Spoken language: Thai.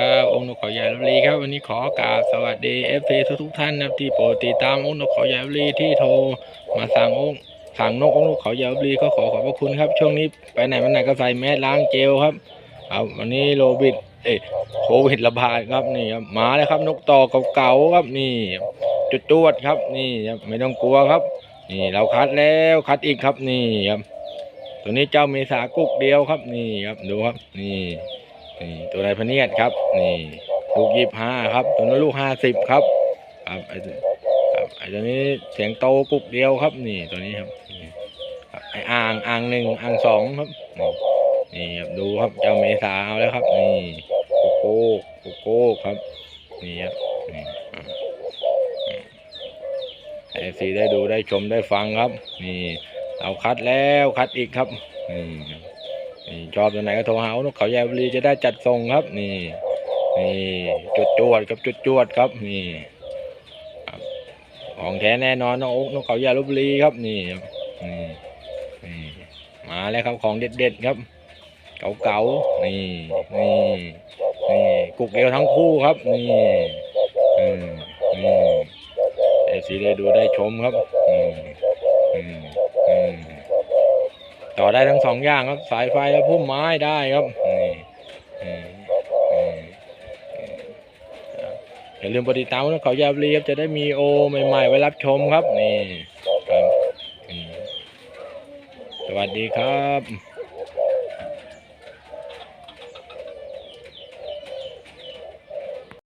เขาใหญ่ลพบุรีครับ วันนี้ขอกราบสวัสดีเอฟซีทุกๆท่านนะครับที่โปรดติดตามองค์นกเขาใหญ่ลพบุรีที่โทรมาสั่งองค์สั่งนกองค์นกเขาใหญ่ลพบุรีก็ขอขอบพระคุณครับ ช่วงนี้ไปไหนมาไหนก็ใส่แมสล้างเจลครับเอาวันนี้โรบิดเอโควิดระบาดครับนี่ครับมาแล้วครับนกต่อเก่าๆครับนี่จุดจวดครับ นี่ครับไม่ต้องกลัวครับ นี่เราคัดแล้วคัดอีกครับนี่ครับตัวนี้เจ้าเมษากุกเดียวครับนี่ครับดูครับนี่ นี่ตัวไหนพเนียดครับ นี่ลูกยี่ห้าครับ ตัวนั้นลูกห้าสิบครับ ครับไอ้ตัวครับไอ้ตัวนี้เสียงโตกุกเดียวครับ นี่ตัวนี้ครับครับไอ้อ่างอ่างหนึ่งอ่างสองครับนี่นี่ครับดูครับเจ้าเมษาเอาแล้วครับ นี่โกโก้โกโก้ครับ นี่ครับนี่อ่าเอฟซีได้ดูได้ชมได้ฟังครับ นี่ เราคัดแล้วคัดอีกครับนี่ครับ นี่ชอบตัวไหนก็โทรหานกเขาใหญ่บุรีจะได้จัดส่งครับ นี่นี่จุดจวดกับจุดจวดครับนี่ของแท้แน่นอนนกนกเขาใหญ่ลพบุรีครับนี่ครับนี่นี่มาแล้วครับของเด็ดๆครับ เก่าๆนี่นี่นี่กุกเอวทั้งคู่ครับนี่อืมนี่เอฟซีได้ดูได้ชมครับอืมอืม ต่อได้ทั้งสองอย่างครับสายไฟและพุ่มไม้ได้ครับอย่าลืมกดติดตามนะเขายาบรีครับจะได้มีโอใหม่ๆ ไว้รับชมครับนี่ครับสวัสดีครับ